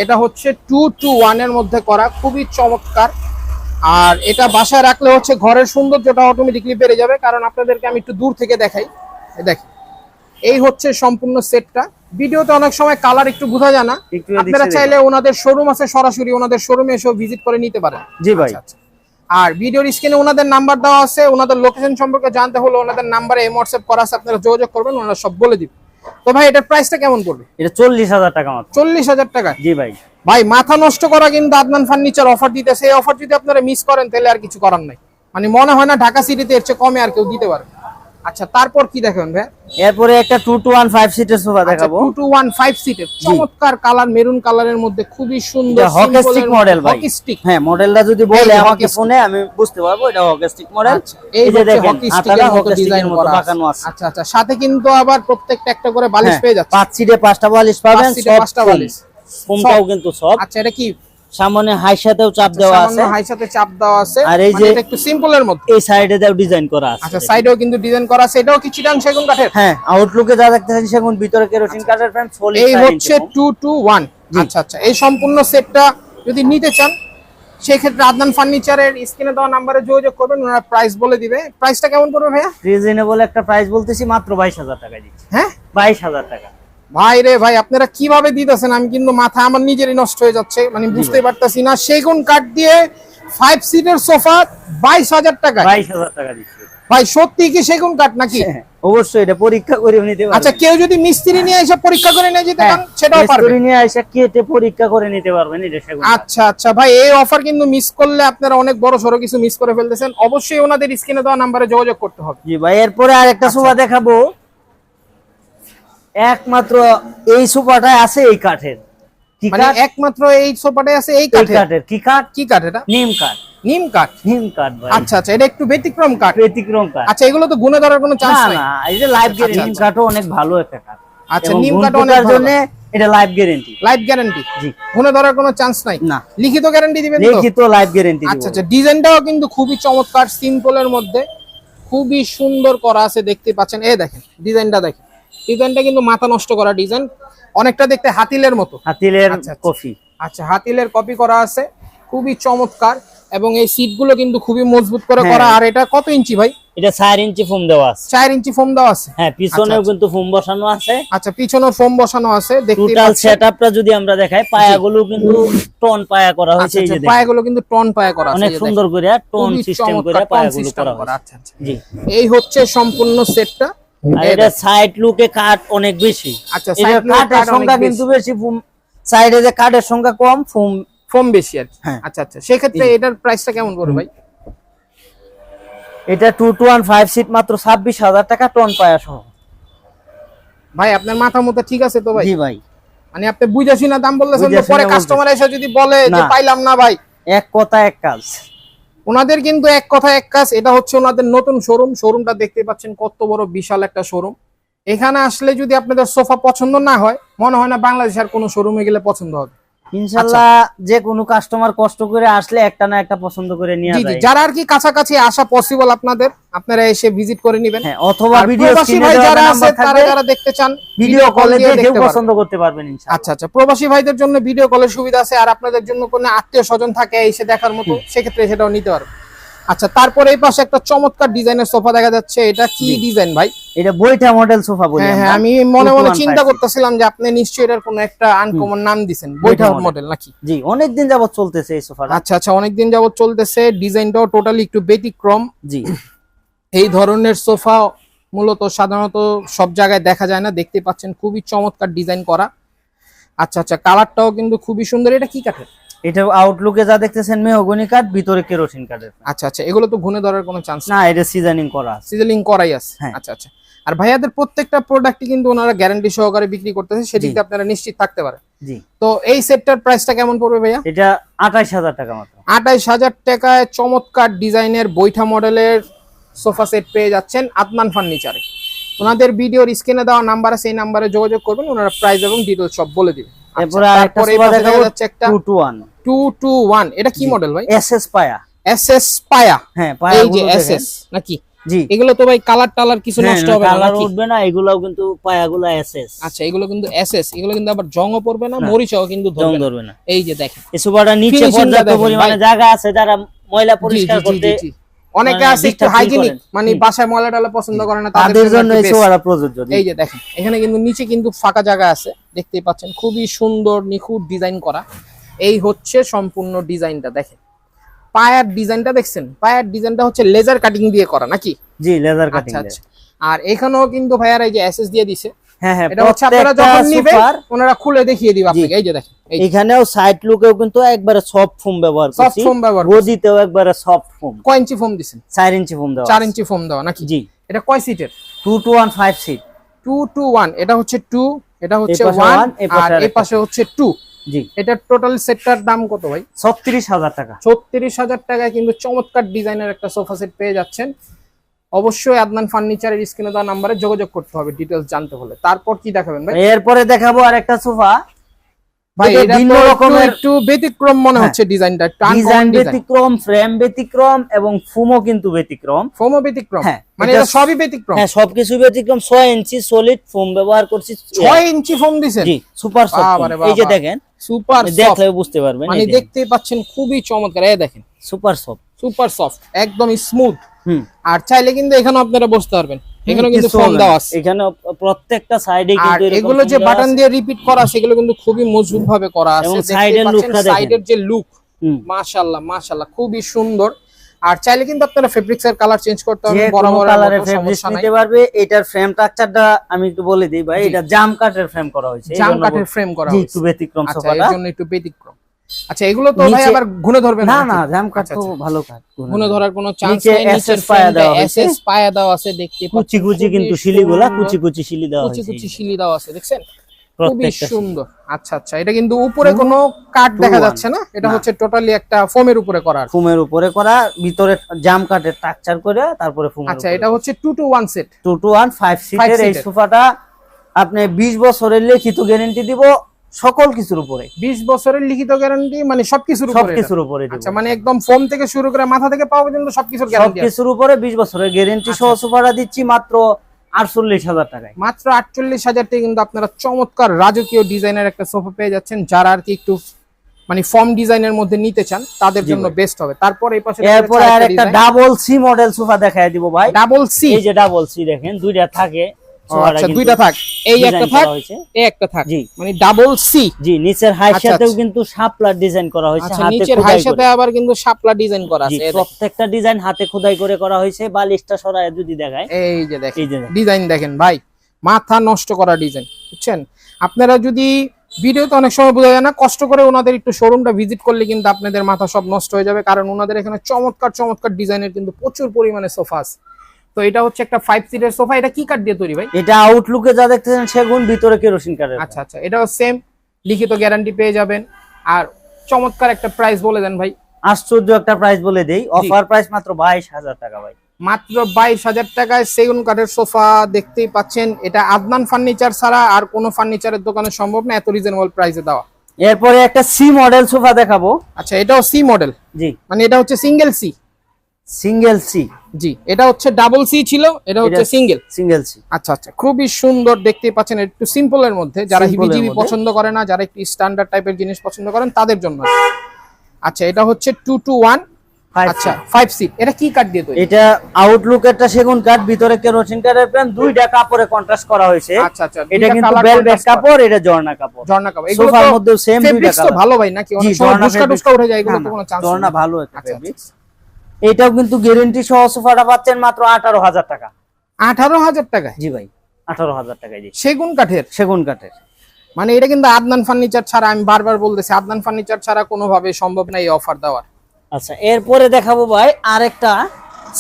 এটা হচ্ছে টু টু ওয়ানের মধ্যে করা খুবই চমৎকার। আর এটা বাসায় রাখলে হচ্ছে ঘরের সৌন্দর্যটা অটোমেটিকলি বেড়ে যাবে কারণ আপনাদেরকে আমি একটু দূর থেকে দেখাই। দেখেন এই হচ্ছে সম্পূর্ণ সেটটা ভিডিওতে অনেক সময় কালার একটু বোঝা যায় না। আপনারা চাইলে ওনাদের শোরুম আছে সরাসরি ওনাদের শোরুমে এসেও ভিজিট করে নিতে পারেন। জি ভাই। আচ্ছা, আচ্ছা। আর ভিডিওর স্ক্রিনে ওনাদের নাম্বার দেওয়া আছে ওনাদের লোকেশন সম্পর্কে জানতে হলে ওনাদের নাম্বারে এম হোয়াটসঅ্যাপ করা আছে আপনারা যোগাযোগ করবেন ওনারা সব বলে দিবেন তো ভাই এটার প্রাইসটা কেমন পড়বে? এটা চল্লিশ হাজার টাকা মাত্র। চল্লিশ হাজার টাকা? জি ভাই। ভাই মাথা নষ্ট করা কিন্তু আদনান ফার্নিচার অফার দিতেছে এই অফার যদি আপনারা মিস করেন তাহলে আর কিছু করার নাই। মানে মনে হয় না ঢাকা সিটিতে এর চেয়ে কমে আর কেউ দিতে পারে আচ্ছা তারপর কি দেখেন ভাই? এরপরে একটা টু টু ওয়ান ফাইভ সিটের সোফা দেখাবো। টু টু ওয়ান ফাইভ সিটের চমৎকার কালার মেরুন কালারের মধ্যে খুবই সুন্দর হকিস্টিক মডেল ভাই। হকিস্টিক হ্যাঁ মডেলটা যদি বলে আমাকে ফোনে আমি বুঝতে পারব এটা হকিস্টিক মডেল আচ্ছা, এই যে দেখেন এর মতো ডিজাইন মতো বাঁকানো আছে। আচ্ছা আচ্ছা সাথে কিন্তু আবার প্রত্যেকটা একটা করে বালিশ হ্যাঁ, পেয়ে যাচ্ছে। পাঁচ সিটে পাঁচটা বালিশ পাবেন পাঁচ সিটে পাঁচটা বালিশ। ফোমটাও কিন্তু সব। আচ্ছা এটা কি সামনে হাই সাথেও চাপ দেওয়া সামান্য আছে। হাই সাথে চাপ দেওয়া আছে। আর এই মানে যে- এটা একটু সিম্পলের মধ্যে। এই সাইডে দেও ডিজাইন করা আছে। আচ্ছা সাইডেও কিন্তু ডিজাইন করা আছে এটাও কি চিটাং সেগুন কাঠের? হ্যাঁ আউটলুকে যা দেখতেছেন সেগুন ভিতরে কেরোসিন কাঠের ফ্রেম সলিড এই হচ্ছে টু টু ওয়ান আচ্ছা আচ্ছা এই সম্পূর্ণ সেটটা যদি নিতে চান সেক্ষেত্রে আদনান ফার্নিচারের স্ক্রিনে দেওয়া নাম্বারে যোগাযোগ করবেন ওনারা প্রাইস বলে দিবে। প্রাইসটা কেমন পড়বে ভাইয়া? রিজনেবল একটা প্রাইস বলতেছি মাত্র বাইশ হাজার টাকা দিচ্ছি। হ্যাঁ? বাইশ হাজার টাকা। ভাই রে ভাই আপনারা কীভাবে দিতেছেন? আমি কিন্তু মাথা আমার নিজেরই নষ্ট হয়ে যাচ্ছে। মানে বুঝতে পারতাছি না। সেগুন কাঠ দিয়ে ফাইভ সিটের সোফা বাইশ হাজার টাকা। বাইশ হাজার টাকা দিচ্ছি। ভাই সত্যি কি সেগুন কাঠ নাকি? হ্যাঁ, অবশ্যই এটা পরীক্ষা করে নিতে পারবেন আচ্ছা কেউ যদি মিস্ত্রি নিয়ে এসে পরীক্ষা করে নিয়ে যেতে চান সেটাও পারবে মিস্ত্রি নিয়ে এসে কেটে পরীক্ষা করে নিতে পারবেন? এটা সেগুন আচ্ছা আচ্ছা। ভাই এই অফার কিন্তু মিস করলে আপনারা অনেক বড় সড়ো কিছু মিস করে ফেলতেছেন। অবশ্যই ওনাদের স্ক্রিনে দেওয়া নাম্বারে যোগাযোগ করতে হবে। জি ভাই এরপরে আরেকটা আচ্ছা। সোফা দেখাবো। একমাত্র এই সোফাটাই আছে এই কাঠের। মানে একমাত্র এই সোফাটাই আছে এই কাঠের। কি কাঠ? কি কাঠ এটা? নিম কাঠ। নিম কাঠ? নিম কাঠ ভাই। আচ্ছা আচ্ছা এটা একটু ব্যতিক্রম কাঠ। ব্যতিক্রম কাঠ। আচ্ছা এগুলো তো গুণে ধরার কোনো চান্স না নাই। না এই যে লাইফ আচ্ছা, গ্যারেন্টি নিম আচ্ছা। কাঠও অনেক ভালো একটা কাঠ। আচ্ছা নিম কাঠ অনেক জন্য এটা লাইফ গ্যারেন্টি লাইফ গ্যারান্টি জি। গুণে ধরার কোনো চান্স নাই। না। লিখিত গ্যারান্টি দিবেন তো? লিখিত লাইফ গ্যারেন্টি আচ্ছা আচ্ছা ডিজাইনটাও কিন্তু খুবই চমৎকার সিম্পলের মধ্যে। খুবই সুন্দর করা আছে দেখতে পাচ্ছেন। এই দেখেন ডিজাইনটা দেখেন। ডিজাইনটা কিন্তু মাথা নষ্ট করা ডিজাইন। অনেকটা দেখতে হাতিলের মতো। হাতিলের আচ্ছা, আচ্ছা। কফি আচ্ছা হাতিলের কপি করা আছে। খুবই চমৎকার এবং এই সিটগুলো কিন্তু খুবই মজবুত করে হ্যাঁ। করা। আর এটা কত ইঞ্চি ভাই? এটা চার ইঞ্চি ফোম দেওয়া আছে। চার ইঞ্চি ফোম দেওয়া আছে? হ্যাঁ পিছনেও আচ্ছা। কিন্তু ফোম বসানো আছে। আচ্ছা পিছনেও ফোম বসানো আছে। দেখতে টোটাল সেটআপটা যদি আমরা দেখাই পায়াগুলো কিন্তু টন পায়া করা হয়েছে এই যে। পায়াগুলো কিন্তু টন পায়া করা আছে অনেক সুন্দর করে টন সিস্টেম করে পায়াগুলো করা আচ্ছা আচ্ছা। জি। এই হচ্ছে সম্পূর্ণ সেটটা আর এটা সাইড লুকে অনেক বেশি। আচ্ছা সংখ্যা কিন্তু বেশি। সাইডে যে কাঠের সংখ্যা কম ফোম ফোম বেশি আর। হ্যাঁ। আচ্ছা আচ্ছা সেক্ষেত্রে এটার প্রাইসটা কেমন পড়বে ভাই? এটা two two one five seat মাত্র ছাব্বিশ হাজার টাকা টন পায়া সহ। ভাই আপনার মাথা মতো ঠিক আছে তো ভাই? জি ভাই। মানে আপনি বুঝাছি না দাম বলতেছেন তো পরে কাস্টমার এসে যদি বলে যে পাইলাম না ভাই। এক কথা এক কাজ। ওনাদের কিন্তু এক কথা, এক কাজ, এটা হচ্ছে ওনাদের নতুন শোরুম শোরুমটা দেখতে পাচ্ছেন কত বড় বিশাল একটা শোরুম এখানে আসলে যদি আপনাদের সোফা পছন্দ না হয়, মনে হয় না বাংলাদেশের কোনো শোরুমে গেলে পছন্দ হবে। ইনশাল্লাহ যে কোনো কাস্টমার কষ্ট করে আসলে একটা না একটা পছন্দ করে নিয়ে জি যারা আর কি কাছাকাছি আসা পসিবল আপনাদের আপনারা এসে ভিজিট করে নেবেন। হ্যাঁ অথবা ভিডিও স্ক্রিনে যারা আছে তারা যারা দেখতে চান ভিডিও কলে দেখেও পছন্দ করতে পারবেন ইনশাআল্লাহ আচ্ছা আচ্ছা প্রবাসী ভাইদের জন্য ভিডিও কলের সুবিধা আছে আর আপনাদের জন্য কোনো আত্মীয় স্বজন থাকে এসে দেখার মতো সেক্ষেত্রে সেটাও নিতে পারবে আচ্ছা তারপরে এই পাশে একটা চমৎকার ডিজাইনের সোফা দেখা যাচ্ছে। এটা কি ডিজাইন ভাই? এটা বইটা মডেল সোফা বলি হ্যাঁ হ্যাঁ আমি মনে মনে চিন্তা করতেছিলাম যে আপনি নিশ্চয়ই এটার কোনো একটা আনকমন নাম দিছেন। বইটা। মডেল। নাকি? জি অনেক দিন যাবত চলতেছে এই সোফাটা। আচ্ছা আচ্ছা অনেকদিন যাবত চলতেছে। ডিজাইনটাও টোটালি একটু ব্যতিক্রম। জি। এই ধরনের সোফা মূলত সাধারণত সব জায়গায় দেখা যায় না। দেখতে পাচ্ছেন খুবই চমৎকার ডিজাইন করা। আচ্ছা আচ্ছা কালারটাও কিন্তু খুবই সুন্দর। এটা কি কাঠের? এটা আউটলুকে যা দেখতেছেন মেহগনি কাঠ ভিতরে কেরোসিন কাঠের আচ্ছা আচ্ছা এগুলো তো ঘুনে ধরার কোনো চান্স না এটা সিজনিং করা সিজনিং করাই আছে। হ্যাঁ। আচ্ছা আচ্ছা। আর ভাইয়াদের প্রত্যেকটা প্রোডাক্টই কিন্তু ওনারা গ্যারান্টি সহকারে বিক্রি করতেছে সেদিকে আপনারা নিশ্চিত থাকতে পারেন। জি। তো এই সেটটার প্রাইসটা কেমন পড়বে ভাইয়া? এটা আঠাইশ হাজার টাকা মাত্র। আঠাইশ হাজার টাকায় চমৎকার ডিজাইনের বৈঠা মডেলের সোফা সেট পেয়ে যাচ্ছেন আদনান ফার্নিচারে। ওনাদের ভিডিওর স্ক্রিনে দেওয়া নাম্বার আছে এই নাম্বারে যোগাযোগ করবেন ওনারা প্রাইস এবং ডিটেলস সব বলে দিবে। এরপরে আরেকটা সোফা দেখাবো একটা টু ওয়ান এটা কি মডেল ভাই? এস এস পায়া। এস এস পায়া। হ্যাঁ পায়া এই যে নাকি? জি। এগুলো তো ভাই কালার টালার কিছু হ্যাঁ, নষ্ট হবে না কালার উঠবে না এগুলাও কিন্তু পায়াগুলো এস এস। আচ্ছা এগুলো কিন্তু এস এস এগুলো কিন্তু আবার জংও পড়বে না মরিচাও কিন্তু ধরবে না। এই যে দেখেন। এই সোফাটা নিচে পর্যাপ্ত পরিমাণে জায়গা আছে যারা ময়লা পরিষ্কার করতে। অনেকে মানে আছে একটু হাইজিনিক মানে বাসায় ময়লা টলা পছন্দ করে না তাদের জন্য এই। সোফাটা প্রযোজ্য এই যে দেখেন এখানে কিন্তু নিচে কিন্তু ফাঁকা জায়গা আছে দেখতেই পাচ্ছেন খুবই সুন্দর নিখুঁত ডিজাইন করা। এই হচ্ছে সম্পূর্ণ ডিজাইনটা দেখেন। পায়ার ডিজাইনটা দেখছেন? পায়ার ডিজাইনটা হচ্ছে লেজার কাটিং দিয়ে করা নাকি? জি লেজার কাটিং আচ্ছা আচ্ছা। আর এখানেও কিন্তু ভাইয়ার এই যে এসএস দিয়ে দিছে। হ্যাঁ হ্যাঁ এটা হচ্ছে আপনারা প্রত্যেকটা যখন নিবেন ওনারা খুলে দেখিয়ে দিবে আপনাকে এই যে দেখেন এখানেও সাইড লুকেও কিন্তু একবারে সফট ফোম ব্যবহার সফট ফোম ব্যবহার গদিতেও একবারে সফট ফোম কয় ইঞ্চি ফোম ইঞ্চি ফোম ইঞ্চি নাকি? জি। এটা কয় সিটের two two one five seat two এটা হচ্ছে এটা হচ্ছে আর এই পাশে হচ্ছে জি। এটার টোটাল সেটটার দাম কত ভাই? ছত্রিশ হাজার টাকা। ছত্রিশ হাজার টাকায় কিন্তু চমৎকার ডিজাইনের একটা সোফা সেট পেয়ে যাচ্ছেন। অবশ্যই আদনান ফার্নিচারের স্ক্রিনে দেওয়া নাম্বারে যোগাযোগ করতে হবে ডিটেলস জানতে হলে। তারপর কি দেখাবেন ভাই? এরপরে দেখাবো আর একটা সোফা। ভাই এটা ভিন্ন রকমের- একটু ব্যতিক্রম মনে হ্যাঁ। হচ্ছে ডিজাইনটা ডিজাইন ব্যতিক্রম ফ্রেম ব্যতিক্রম এবং ফুমো কিন্তু ব্যতিক্রম। ফোমও ব্যতিক্রম? হ্যাঁ, মানে এটা সবই ব্যতিক্রম? হ্যাঁ সবকিছু ব্যতিক্রম। ছয় ইঞ্চি সলিড ফোম ব্যবহার করছি। ছয় ইঞ্চি ফোম দিছেন? জি সুপার সফট এই যে দেখেন সুপার দেখলে বুঝতে পারবেন মানে দেখতেই পাচ্ছেন খুবই চমৎকার এই দেখেন। সুপার সফট সুপার সফট একদম স্মুথ আর চাইলে কিন্তু এখানে আপনারা বসতে পারবেন। এখানে কিন্তু ফোম দেওয়া আছে। এখানে প্রত্যেকটা সাইডে কিন্তু এগুলো যে বাটন দিয়ে রিপিট করা আছে এগুলো কিন্তু খুবই মজবুত ভাবে করা আছে। side এর দেখেন। সাইডের যে লুক মাশাআল্লাহ মাশাআল্লাহ খুবই সুন্দর। আর চাইলে কিন্তু আপনারা ফেব্রিক্স এর কালার চেঞ্জ করতে পারবেন কোনো বরাবর কালারের ফেব্রিক নিতে পারবে এটার ফ্রেম স্ট্রাকচারটা আমি একটু বলে দিই ভাই এটা জাম কাঠের ফ্রেম করা হয়েছে জাম কাঠের ফ্রেম করা হয়েছে। একটু ব্যতিক্রম আচ্ছা এর জন্য একটু ব্যতিক্রম। আচ্ছা এগুলো তো ভাই আবার ঘুরে ধরবে না না জাম কাঠ আচ্ছা, তো আচ্ছা। ভালো কাঠ ঘুরে ধরার কোনো চান্স নেই নিচের পায়া হয়েছে। এসএস পায়া দেওয়া আছে দেখতে কুচি কুচি কিন্তু শিলিগুলা কুচি কুচি শিলি দেওয়া কুচি কুচি শিলি দাও আছে দেখছেন? খুবই সুন্দর। আচ্ছা আচ্ছা এটা কিন্তু উপরে কোনো কাঠ দেখা যাচ্ছে না? এটা হচ্ছে টোটালি একটা ফোমের উপরে করা ফোমের উপরে করা ভিতরে জাম কাঠের স্ট্রাকচার করে তারপরে ফোম আচ্ছা এটা হচ্ছে two two one set two two one five সিটের এই সোফাটা আপনি বিশ বছরের লিখিত গ্যারেন্টি দিব সকল কিছুর উপরে। বিশ বছরের লিখিত গ্যারান্টি মানে সবকিছুর উপরে সবকিছুর উপরে আচ্ছা মানে একদম ফোম থেকে শুরু করে মাথা থেকে পাওয়া পর্যন্ত সবকিছুর গ্যারান্টি সবকিছুর উপরে বিশ বছরের গ্যারেন্টি আচ্ছা, সহ সোফাটা দিচ্ছি মাত্র আটচল্লিশ হাজার টাকায়। মাত্র কিন্তু আপনারা চমৎকার রাজকীয় ডিজাইনের একটা সোফা পেয়ে যাচ্ছেন। যারা আর কি একটু মানে ফর্ম ডিজাইনের মধ্যে নিতে চান তাদের জন্য বেস্ট হবে। তারপর এই পাশে এরপরে আর একটা ডাবল সি মডেল সোফা দেখায় দিব ভাই। ডাবল সি এই যে ডাবল সি দেখেন দুইটা থাকে। আচ্ছা দুইটা থাক। এই একটা থাক এই একটা থাক। মানে ডাবল সি জি নিচের হাই আচ্ছা, সাথেও আচ্ছা। কিন্তু শাপলার ডিজাইন করা হয়েছে আচ্ছা হাতে নিচের হাই সাথে আবার কিন্তু শাপলা ডিজাইন করা আছে প্রত্যেকটা ডিজাইন হাতে খোদাই করে করা হয়েছে বালিশটা সরায় যদি দেখায়। এই যে দেখেন। ডিজাইন দেখেন। ভাই মাথা নষ্ট করা ডিজাইন বুঝছেন? আপনারা যদি ভিডিওতে অনেক সময় বোঝা যায় না কষ্ট করে ওনাদের একটু শোরুমটা ভিজিট করলে কিন্তু আপনাদের মাথা সব নষ্ট হয়ে যাবে কারণ ওনাদের এখানে চমৎকার চমৎকার ডিজাইনের কিন্তু প্রচুর পরিমাণে সোফা আছে। তো এটা হচ্ছে একটা ফাইভ সিটের সোফা এটা কি কাঠ দিয়ে তৈরি ভাই? এটা আউটলুকে যা দেখতেছেন সেগুন ভিতরে কেরোসিন কাঠের আচ্ছা আচ্ছা এটাও সেম লিখিত গ্যারান্টি পেয়ে যাবেন। আর চমৎকার একটা প্রাইস বলে দেন ভাই। আশ্চর্য একটা প্রাইস বলে দেই। অফার প্রাইস মাত্র বাইশ হাজার টাকা ভাই। মাত্র বাইশ হাজার টাকায় সেগুন কাঠের সোফা দেখতেই পাচ্ছেন। এটা আদনান ফার্নিচার ছাড়া আর কোনো ফার্নিচারের দোকানে সম্ভব না এত রিজনেবল প্রাইসে দেওয়া। এরপরে একটা সি মডেল সোফা দেখাবো। আচ্ছা এটাও সি মডেল জি। মানে এটা হচ্ছে সিঙ্গেল সি সিঙ্গেল সি। জি এটা হচ্ছে ডাবল সি ছিল এটা হচ্ছে সিঙ্গেল। Single C. আচ্ছা আচ্ছা খুবই সুন্দর দেখতে পাচ্ছেন একটু সিম্পল এর মধ্যে যারা হিবিজিবি পছন্দ করে না যারা একটু স্ট্যান্ডার্ড টাইপের জিনিস পছন্দ করেন তাদের জন্য আচ্ছা এটা হচ্ছে টু টু ওয়ান আচ্ছা ফাইভ সিট এটা কি কাঠ দিয়ে তৈরি? এটা আউটলুক একটা সেগুন কাঠ ভিতরে কেরোসিন কাঠের প্যান দুইটা কাপড়ে কন্ট্রাস্ট করা হয়েছে। আচ্ছা আচ্ছা এটা কিন্তু ভেলভেট কাপড় এটা ঝর্ণা কাপড়। ঝর্ণা কাপড় এগুলো সোফার তো সেম দুইটা ভালো ভাই নাকি? অনেক সময় উঠে যায় এগুলো কোনো চান্স ঝর্ণা ভালো একটা। এটাও কিন্তু গ্যারেন্টি সহ সোফাটা পাচ্ছেন মাত্র আঠারো হাজার টাকা। আঠারো হাজার টাকা জি ভাই আঠারো হাজার টাকায় জি। সেগুন কাঠের? সেগুন কাঠের। মানে এটা কিন্তু আদনান ফার্নিচার ছাড়া আমি বারবার বলতেছি আদনান ফার্নিচার ছাড়া কোনোভাবে সম্ভব না এই অফার দেওয়ার। আচ্ছা এরপরে দেখাবো ভাই আরেকটা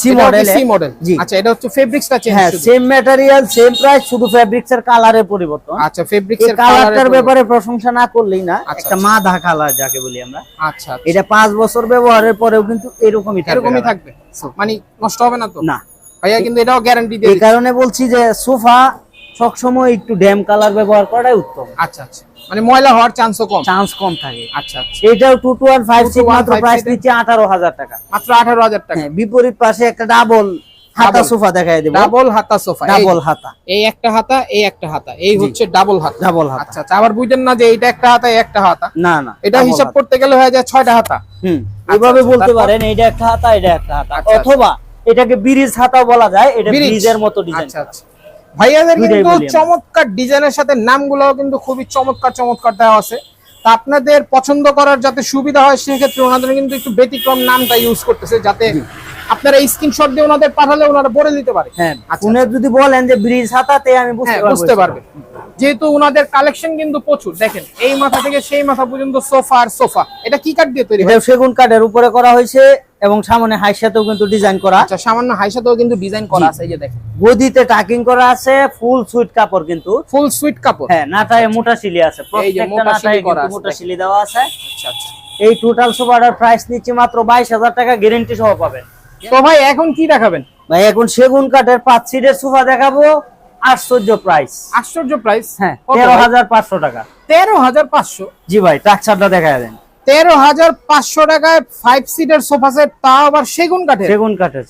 সি মডেল সি মডেল জি। আচ্ছা এটা হচ্ছে ফেব্রিক্সটা চেঞ্জ হ্যাঁ সেম ম্যাটেরিয়াল সেম প্রাইস শুধু ফেব্রিক্স এর কালারের পরিবর্তন। আচ্ছা ফেব্রিক্স কালারটার কালারটার ব্যাপারে প্রশংসা না করলেই না আচ্ছা, একটা মাধা কালার যাকে বলি আমরা। আচ্ছা। এটা পাঁচ বছর ব্যবহারের পরেও কিন্তু এরকমই থাকবে। এরকমই থাকবে। মানে নষ্ট হবে না তো? না। ভাইয়া কিন্তু এটাও গ্যারান্টি দিয়ে এই কারণে বলছি যে সোফা সবসময় একটু ড্যাম কালার ব্যবহার করাটাই উত্তম। আচ্ছা আচ্ছা। মানে ময়লা হওয়ার চান্সও কম। চান্স কম থাকে। আচ্ছা আচ্ছা। এটাও two two one five seat মাত্র প্রাইস? আঠারো হাজার টাকা। মাত্র আঠারো হাজার টাকা। হ্যাঁ বিপরীত পাশে একটা ডাবল হাতা সোফা দেখাই দেবো। ডাবল হাতা সোফা। ডাবল হাতা। এই একটা হাতা এই একটা হাতা। এই হচ্ছে ডাবল হাতা। ডাবল হাতা। আচ্ছা আচ্ছা আবার বুঝেন না যে এইটা একটা হাতা একটা হাতা? না না এটা হিসাব করতে গেলে হয়ে যায় ছয়টা হাতা। হুম আচ্ছা, এভাবে আচ্ছা, বলতে পারেন এটা একটা হাতা এটা একটা হাতা। অথবা এটাকে ব্রিজ হাতা বলা যায় এটা ব্রিজের মতো ডিজাইন আচ্ছা আচ্ছা। ভাইয়াদের কিন্তু চমৎকার ডিজাইনের সাথে নামগুলো কিন্তু খুবই চমৎকার চমৎকার দেওয়া আছে। তা আপনাদের পছন্দ করার যাতে সুবিধা হয় সেক্ষেত্রে ওনাদের কিন্তু একটু ব্যতিক্রম নামটা ইউজ করতেছে যাতে আপনারা স্ক্রিনশট দিয়ে ওনাদের পাঠালে ওনারা বলে দিতে পারে। হ্যাঁ আচ্ছা। যদি বলেন যে ব্রিজ হাতাতে আমি বুঝতে হ্যাঁ পারব পারবে। যেহেতু ওনাদের কালেকশন কিন্তু প্রচুর দেখেন এই মাথা থেকে সেই মাথা পর্যন্ত সোফা আর সোফা এটা কি কাঠ দিয়ে তৈরি? সেগুন কাঠের উপরে করা হয়েছে। এবং সামনে হাই সাথেও কিন্তু ডিজাইন করা। আচ্ছা সামান্য হাইসাতেও কিন্তু ডিজাইন করা আছে এই যে দেখেন। গদিতে টাকিং করা আছে ফুল সুইট কাপড় কিন্তু। ফুল সুইট কাপড়? হ্যাঁ নাটায় মোটা সিলি আছে। প্রত্যেকটা নাটায় কিন্তু মোটা সিলি দেওয়া আছে। আচ্ছা আচ্ছা। এই টোটাল সোফাটার প্রাইস নিচ্ছে মাত্র বাইশ হাজার টাকা গ্যারান্টি সহ পাবেন। তো ভাই এখন কি দেখাবেন? ভাই এখন সেগুন কাঠের পাঁচ সিটের সোফা দেখাবো। আশ্চর্য প্রাইস আশ্চর্য প্রাইস হ্যাঁ তেরো হাজার পাঁচশো টাকা। তেরো হাজার পাঁচশো? জি ভাই ট্রাকচারটা দেখা দেন। তেরো হাজার পাঁচশো টাকায় ফাইভ সিটের সোফা সেট তাও আবার সেগুন কাঠের। সেগুন কাঠের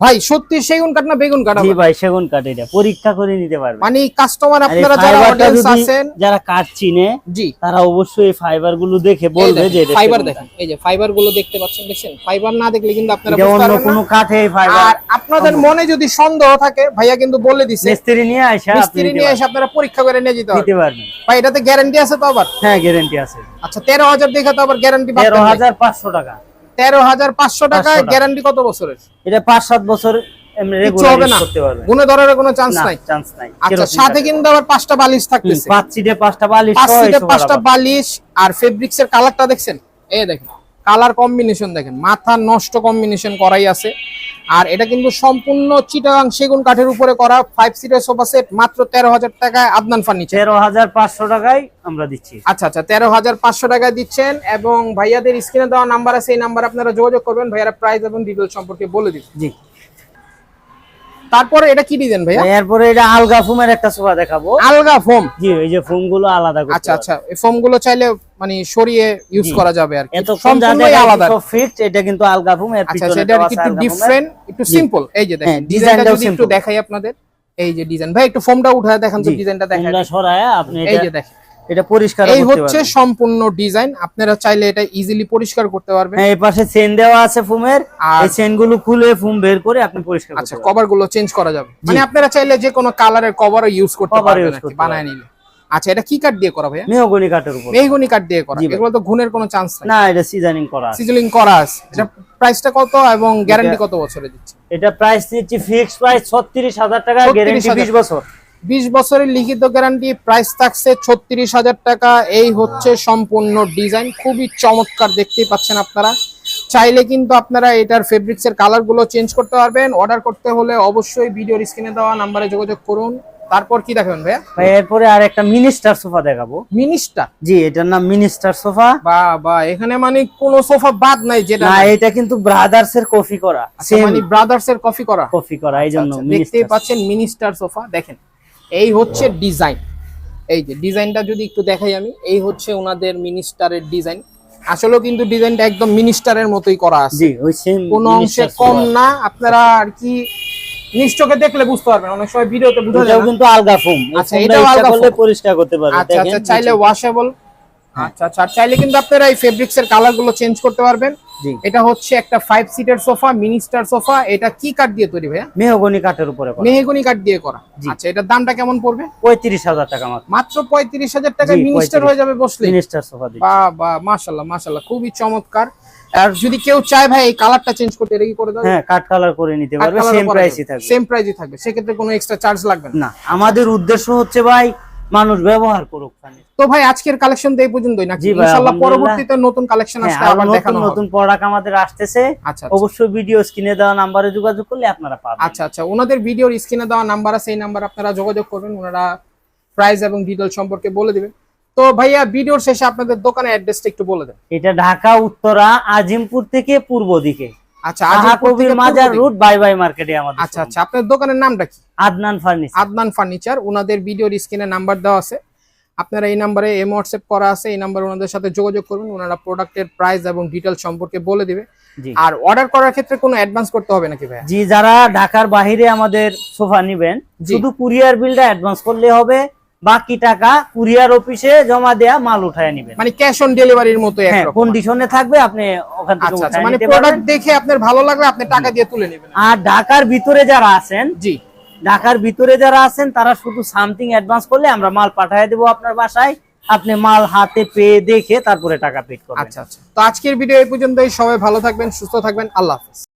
ভাই সত্যি সেগুন কাঠ না বেগুন কাঠ জি ভাই সেগুন কাঠ এটা পরীক্ষা করে নিতে পারবে মানে কাস্টমার আপনারা যারা অডিয়েন্স আছেন যারা কাঠ চিনে জি। তারা অবশ্যই এই ফাইবারগুলো দেখে বলবে যে এটা ফাইবার দেখেন। এই যে ফাইবারগুলো দেখতে পাচ্ছেন দেখছেন? ফাইবার না দেখলে কিন্তু। আপনারা বুঝতে অন্য পারবেন কোনো না কাঠে এই ফাইবার আর আপনাদের মনে যদি সন্দেহ থাকে ভাইয়া কিন্তু বলে দিছে। মিস্ত্রি নিয়ে আসে মিস্ত্রি নিয়ে পারবেন। এসে আপনারা পরীক্ষা করে নিয়ে যেতে দিতে পারবেন। পারবেন। ভাই এটাতে গ্যারান্টি আছে তো আবার? হ্যাঁ গ্যারান্টি আছে। আচ্ছা তেরো হাজার দেখে তো আবার গ্যারান্টি তেরো হাজার পাঁচশো টাকা। তেরো হাজার পাঁচশো টাকা। গ্যারান্টি কত বছরের? এটা পাঁচ সাত বছর হবে না। ধরার কোনো চান্স নাই। চান্স নাই। আচ্ছা সাথে কিন্তু আবার পাঁচটা বালিশ হুম, থাকতেছে। পাঁচ সিটে পাঁচটা বালিশ পাঁচ সিটে পাঁচটা বালিশ আর ফেব্রিক্স এর কালারটা দেখছেন? এই দেখেন কালার কম্বিনেশন দেখেন মাথা নষ্ট কম্বিনেশন করাই আছে। আর এটা কিন্তু সম্পূর্ণ চিটাগাং সেগুন কাঠের উপরে করা ফাইভ সিটের সোফা সেট মাত্র তেরো হাজার টাকায় আদনান ফার্নিচার তেরো হাজার পাঁচশো টাকায় আমরা দিচ্ছি। আচ্ছা আচ্ছা তেরো হাজার পাঁচশো টাকায় দিচ্ছেন এবং ভাইয়াদের স্ক্রিনে দেওয়া নাম্বার আছে এই নাম্বার আপনারা যোগাযোগ করবেন ভাইয়ারা প্রাইস এবং ডিটেল সম্পর্কে বলে দিবেন জি। তারপরে এটা কি ডিজাইন ভাইয়া? এরপরে এটা আলগা ফুমের একটা সোফা দেখাবো। আলগা ফোম। জি এই যে ফোমগুলো আলাদা আচ্ছা আচ্ছা এই ফোমগুলো চাইলে মানে সরিয়ে ইউজ করা যাবে আর কি। সম্পূর্ণই আলাদা। ফিট এটা কিন্তু আলগা ফুম এর আচ্ছা পিছনে দেওয়া কি আছে একটু। ডিফারেন্ট একটু সিম্পল এই যে দেখেন হ্যাঁ, ডিজাইনটা ডিজাইনটাও যদি একটু দেখাই আপনাদের এই যে ডিজাইন ভাই একটু ফোমটা উঠায় দেখান তো ডিজাইনটা দেখাই ফোমটা সরায় আপনি এই এটা যে দেখেন। এটা পরিষ্কার এই হচ্ছে সম্পূর্ণ ডিজাইন আপনারা চাইলে এটা ইজিলি পরিষ্কার করতে পারবেন। হ্যাঁ এই পাশে চেন দেওয়া আছে ফুমের আর- এই চেনগুলো খুলে ফুম বের করে আপনি পরিষ্কার আচ্ছা করতে পারবেন। কভারগুলো চেঞ্জ করা যাবে। মানে আপনারা চাইলে যে কোনো কালারের কভারও ইউজ করতে পারবেন করতে বানায় নিলে। আচ্ছা এটা কি কাঠ দিয়ে করা ভাইয়া? মেহগনি কাঠের উপর। মেহগনি কাঠ দিয়ে করা। এগুলো তো ঘুনের কোনো চান্স নাই। না এটা সিজনিং করা। সিজলিং করা আছে। এটা প্রাইসটা কত এবং গ্যারান্টি কত বছরে দিচ্ছে এটা প্রাইস দিচ্ছি ফিক্স প্রাইস ছত্রিশ হাজার টাকা 36,000 গ্যারেন্টি বিশ বছর। বিশ বছরের লিখিত গ্যারান্টি প্রাইস থাকছে ছত্রিশ হাজার টাকা। এই হচ্ছে সম্পূর্ণ ডিজাইন খুবই চমৎকার দেখতেই পাচ্ছেন আপনারা। চাইলে কিন্তু আপনারা এটার ফেব্রিক্স এর কালারগুলো চেঞ্জ করতে পারবেন। অর্ডার করতে হলে অবশ্যই ভিডিওর স্ক্রিনে দেওয়া নাম্বারে যোগাযোগ করুন। তারপর কি দেখাবেন ভাইয়া? ভাই এরপরে আর একটা মিনিস্টার সোফা দেখাবো। মিনিস্টার? জি এটার নাম মিনিস্টার সোফা। বা বা এখানে মানে কোন সোফা বাদ নাই যেটা না এটা কিন্তু ব্রাদার্স এর কফি করা। আচ্ছা, মানে ব্রাদার্স এর কফি করা? কফি করা এই জন্য আচ্ছা, দেখতেই পাচ্ছেন মিনিস্টার সোফা দেখেন। এই হচ্ছে ডিজাইন এই যে ডিজাইনটা যদি একটু দেখাই আমি এই হচ্ছে ওনাদের মিনিস্টারের ডিজাইন আসলেও কিন্তু ডিজাইনটা একদম মিনিস্টারের মতোই করা আছে। জি ওই সেম কোনো অংশে কম না আপনারা আর কি নিশ্চয়কে দেখলে বুঝতে পারবেন। অনেক সময় ভিডিওতে বুঝা যায় কিন্তু আলগা ফোম আচ্ছা, আলগা foam। পরিষ্কার করতে পারবে আচ্ছা আচ্ছা চাইলে ওয়াশেবল আচ্ছা আচ্ছা চাইলে কিন্তু আপনারা এই ফেব্রিক্স এর কালারগুলো চেঞ্জ করতে পারবেন। এটা হচ্ছে একটা ফাইভ সিটের সোফা মিনিস্টার সোফা এটা কি কাঠ দিয়ে তৈরি ভাইয়া? মেহগনি কাঠের উপরে করা। মেহগনি কাঠ দিয়ে করা। আচ্ছা এটার দামটা কেমন পড়বে? পঁয়ত্রিশ হাজার টাকা মাত্র। মাত্র পঁয়ত্রিশ হাজার টাকা মিনিস্টার হয়ে যাবে বসলে মিনিস্টার সোফা দিচ্ছি। বা বা মাশাল্লাহ মাশাল্লাহ খুবই চমৎকার। আর যদি কেউ চায় ভাই এই কালারটা চেঞ্জ করতে এটা কি করে দেবে? হ্যাঁ কাঠ কালার করে নিতে পারবে সেম প্রাইসই থাকবে। সেম প্রাইসই থাকবে। সেক্ষেত্রে কোনো এক্সট্রা চার্জ লাগবে না। না আমাদের উদ্দেশ্য হচ্ছে ভাই মানুষ ব্যবহার করুক। তো ভাই আজকের কালেকশন তো এই পর্যন্তই নাকি? ইনশাআল্লাহ পরবর্তীতে নতুন কালেকশন হ্যাঁ আসলে আবার দেখানো হবে। নতুন প্রোডাক্ট আমাদের আসতেছে। আচ্ছা আচ্ছা। অবশ্যই ভিডিও স্ক্রিনে দেওয়া নাম্বারে যোগাযোগ করলে আপনারা পাবেন। আচ্ছা আচ্ছা। ওনাদের ভিডিওর স্ক্রিনে দেওয়া নাম্বার আছে এই নাম্বার আপনারা যোগাযোগ করবেন ওনারা প্রাইস এবং ডিটেল সম্পর্কে বলে দিবেন। তো ভাইয়া ভিডিওর শেষে আপনাদের দোকানের অ্যাড্রেসটা একটু বলে দেন। এটা ঢাকা উত্তরা আজিমপুর থেকে পূর্ব দিকে। আচ্ছা আহা আজিমপুর কবির থেকে মাজার রুট বাই বাই মার্কেটে আমাদের আচ্ছা আচ্ছা আপনার দোকানের নামটা কি? আদনান ফার্নিচার আদনান ফার্নিচার ওনাদের ভিডিওর স্ক্রিনে নাম্বার দেওয়া আছে। আপনারা এই নাম্বারে এম হোয়াটসঅ্যাপ করা আছে এই নাম্বারে ওনাদের সাথে যোগাযোগ করবেন ওনারা প্রোডাক্টের প্রাইস এবং ডিটেল সম্পর্কে বলে দিবে। আর অর্ডার করার ক্ষেত্রে কোনো অ্যাডভান্স করতে হবে নাকি ভাইয়া? জি যারা ঢাকার বাহিরে আমাদের সোফা নিবেন। শুধু কুরিয়ার বিলটা অ্যাডভান্স করলে হবে বাকি টাকা কুরিয়ার অফিসে জমা দেয়া মাল উঠায় নিবেন। মানে ক্যাশ অন ডেলিভারির মতো কন্ডিশনে থাকবে আপনি ওখান থেকে আচ্ছা আচ্ছা মানে প্রোডাক্ট দেখে আপনার ভালো লাগলে আপনি টাকা দিয়ে তুলে নেবেন। আর ঢাকার ভিতরে যারা আছেন জি। ঢাকার ভিতরে যারা আছেন তারা শুধু সামথিং অ্যাডভান্স করলে আমরা মাল পাঠিয়ে দেবো আপনার বাসায়। আপনি মাল হাতে পেয়ে দেখে তারপরে টাকা পেড করবেন। আচ্ছা আচ্ছা। তো আজকের ভিডিও এই পর্যন্তই। সবাই ভালো থাকবেন সুস্থ থাকবেন। আল্লাহ হাফেজ।